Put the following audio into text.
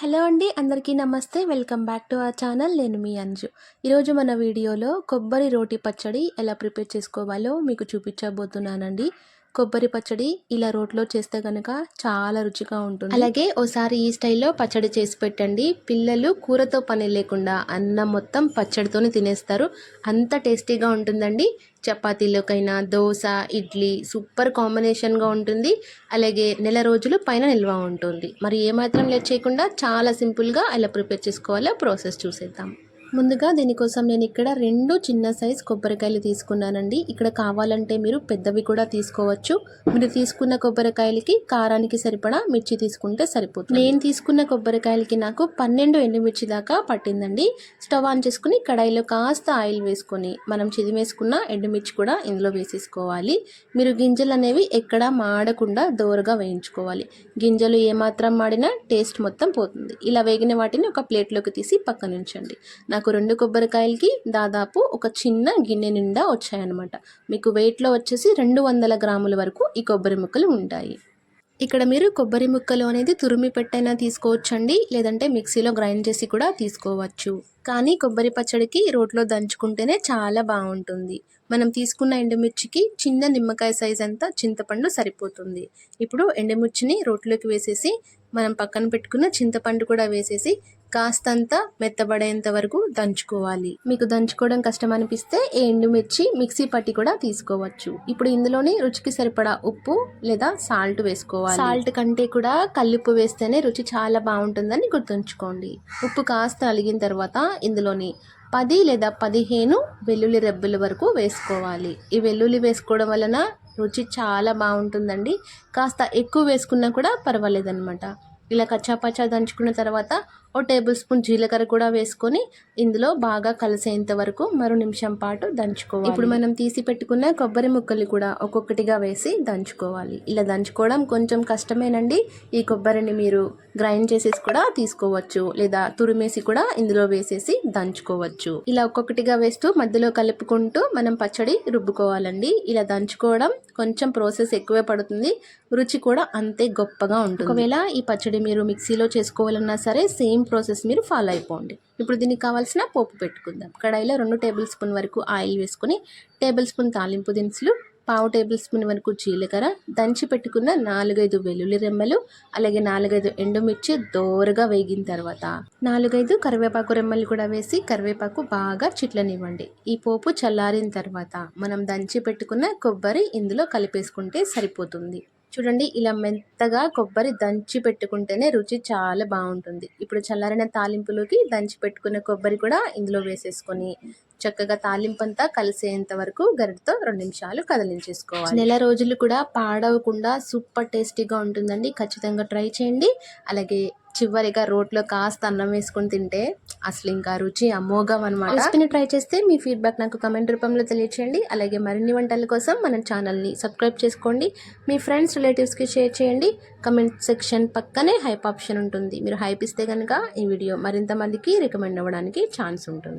Hello అండి అందరికీ నమస్తే. Welcome back to our channel. నేను మీ అంజు. ఈరోజు మన వీడియోలో కొబ్బరి రోటి పచ్చడి ఎలా ప్రిపేర్ చేసుకోవాలో మీకు చూపించబోతున్నానండి. కొబ్బరి పచ్చడి ఇలా రోట్లో చేస్తే కనుక చాలా రుచిగా ఉంటుంది. అలాగే ఓసారి ఈ స్టైల్లో పచ్చడి చేసి పెట్టండి. పిల్లలు కూరతో పని లేకుండా అన్నం మొత్తం పచ్చడితోనే తినేస్తారు. అంత టేస్టీగా ఉంటుందండి. చపాతీలోకైనా దోశ ఇడ్లీ సూపర్ కాంబినేషన్గా ఉంటుంది. అలాగే నెల రోజులు పైన నిల్వ ఉంటుంది. మరి ఏమాత్రం లేట్ చేయకుండా చాలా సింపుల్గా ఎలా ప్రిపేర్ చేసుకోవాలో ప్రాసెస్ చూసేద్దాం. ముందుగా దీనికోసం నేను ఇక్కడ రెండు చిన్న సైజ్ కొబ్బరికాయలు తీసుకున్నానండి. ఇక్కడ కావాలంటే మీరు పెద్దవి కూడా తీసుకోవచ్చు. మీరు తీసుకున్న కొబ్బరికాయలకి కారానికి సరిపడా మిర్చి తీసుకుంటే సరిపోతుంది. నేను తీసుకున్న కొబ్బరికాయలకి నాకు పన్నెండు ఎండుమిర్చి దాకా పట్టిందండి. స్టవ్ ఆన్ చేసుకుని కడాయిలో కాస్త ఆయిల్ వేసుకొని మనం చిదిమేసుకున్న ఎండుమిర్చి కూడా ఇందులో వేసేసుకోవాలి. మీరు గింజలు అనేవి ఎక్కడ మాడకుండా దోరగా వేయించుకోవాలి. గింజలు ఏమాత్రం మాడినా టేస్ట్ మొత్తం పోతుంది. ఇలా వేగిన వాటిని ఒక ప్లేట్లోకి తీసి పక్కన ఉంచండి నాకు రెండు కొబ్బరికాయలకి దాదాపు ఒక చిన్న గిన్నె నిండా వచ్చాయన్నమాట. మీకు వెయిట్లో వచ్చేసి రెండు వందల గ్రాముల వరకు ఈ కొబ్బరి ముక్కలు ఉంటాయి. ఇక్కడ మీరు కొబ్బరి ముక్కలు అనేది తురిమి పెట్టైనా తీసుకోవచ్చండి లేదంటే మిక్సీలో గ్రైండ్ చేసి కూడా తీసుకోవచ్చు. కానీ కొబ్బరి పచ్చడికి రోట్లో దంచుకుంటేనే చాలా బాగుంటుంది. మనం తీసుకున్న ఎండుమిర్చికి చిన్న నిమ్మకాయ సైజ్ అంతా చింతపండు సరిపోతుంది. ఇప్పుడు ఎండుమిర్చిని రోట్లోకి వేసేసి మనం పక్కన పెట్టుకున్న చింతపండు కూడా వేసేసి కాస్తంత మెత్తబడేంత వరకు దంచుకోవాలి. మీకు దంచుకోవడం కష్టం అనిపిస్తే ఈ ఎండుమిర్చి మిక్సీ పట్టి కూడా తీసుకోవచ్చు. ఇప్పుడు ఇందులోని రుచికి సరిపడా ఉప్పు లేదా సాల్ట్ వేసుకోవాలి. సాల్ట్ కంటే కూడా కల్లుప్పు వేస్తేనే రుచి చాలా బాగుంటుందని గుర్తుంచుకోండి. ఉప్పు కాస్త అలిగిన తర్వాత ఇందులోని పది లేదా పదిహేను వెల్లుల్లి రెబ్బల వరకు వేసుకోవాలి. ఈ వెల్లుల్లి వేసుకోవడం వలన రుచి చాలా బాగుంటుందండి. కాస్త ఎక్కువ వేసుకున్నా కూడా పర్వాలేదన్నమాట. ఇలా కచ్చాపచ్చా దంచుకున్న తర్వాత ఓ టేబుల్ స్పూన్ జీలకర్ర కూడా వేసుకొని ఇందులో బాగా కలిసేంత వరకు మరో నిమిషం పాటు దంచుకోవాలి. ఇప్పుడు మనం తీసి పెట్టుకున్న కొబ్బరి ముక్కలు కూడా ఒక్కొక్కటిగా వేసి దంచుకోవాలి. ఇలా దంచుకోవడం కొంచెం కష్టమేనండి. ఈ కొబ్బరిని మీరు గ్రైండ్ చేసేసి కూడా తీసుకోవచ్చు. లేదా తురిమేసి కూడా ఇందులో వేసేసి దంచుకోవచ్చు. ఇలా ఒక్కొక్కటిగా వేస్తూ మధ్యలో కలుపుకుంటూ మనం పచ్చడి రుబ్బుకోవాలండి. ఇలా దంచుకోవడం కొంచెం ప్రాసెస్ ఎక్కువే పడుతుంది. రుచి కూడా అంతే గొప్పగా ఉంటుంది. ఒకవేళ ఈ పచ్చడి మీరు మిక్సీలో చేసుకోవాలన్నా సరే సేమ్ ప్రాసెస్ మీరు ఫాలో అయిపోండి. ఇప్పుడు దీనికి కావాల్సిన పోపు పెట్టుకుందాం. కడాయిలో రెండు టేబుల్ స్పూన్ వరకు ఆయిల్ వేసుకొని టేబుల్ స్పూన్ తాలింపు దినుసులు పావు టేబుల్ స్పూన్ వరకు జీలకర్ర దంచి పెట్టుకున్న నాలుగైదు వెల్లుల్లి రెమ్మలు అలాగే నాలుగైదు ఎండుమిర్చి దోరగా వేగిన తర్వాత నాలుగైదు కరివేపాకు రెమ్మలు కూడా వేసి కరివేపాకు బాగా చిట్లనివ్వండి. ఈ పోపు చల్లారిన తర్వాత మనం దంచి పెట్టుకున్న కొబ్బరి ఇందులో కలిపేసుకుంటే సరిపోతుంది. చూడండి ఇలా మెత్తగా కొబ్బరి దంచి పెట్టుకుంటేనే రుచి చాలా బాగుంటుంది. ఇప్పుడు చల్లారిన తాలింపులోకి దంచి పెట్టుకున్న కొబ్బరి కూడా ఇందులో వేసేసుకొని చక్కగా తాలింపు అంతా కలిసేంత వరకు గరిటతో రెండు నిమిషాలు కదిలించేసుకోవాలి. నెల రోజులు కూడా పాడవకుండా సూపర్ టేస్టీగా ఉంటుందండి. ఖచ్చితంగా ట్రై చేయండి. అలాగే చివరిగా రోట్లో కాస్త అన్నం వేసుకొని తింటే అసలు ఇంకా రుచి అమోఘం అనమాట రెసిపీని ట్రై చేస్తే మీ ఫీడ్బ్యాక్ నాకు కమెంట్ రూపంలో తెలియచేయండి. అలాగే మరిన్ని వంటల కోసం మన ఛానల్ని సబ్స్క్రైబ్ చేసుకోండి. మీ ఫ్రెండ్స్ రిలేటివ్స్కి షేర్ చేయండి. కమెంట్ సెక్షన్ పక్కనే హైప్ ఆప్షన్ ఉంటుంది. మీరు హైప్ ఇస్తే కనుక ఈ వీడియో మరింత మందికి రికమెండ్ అవ్వడానికి ఛాన్స్ ఉంటుంది.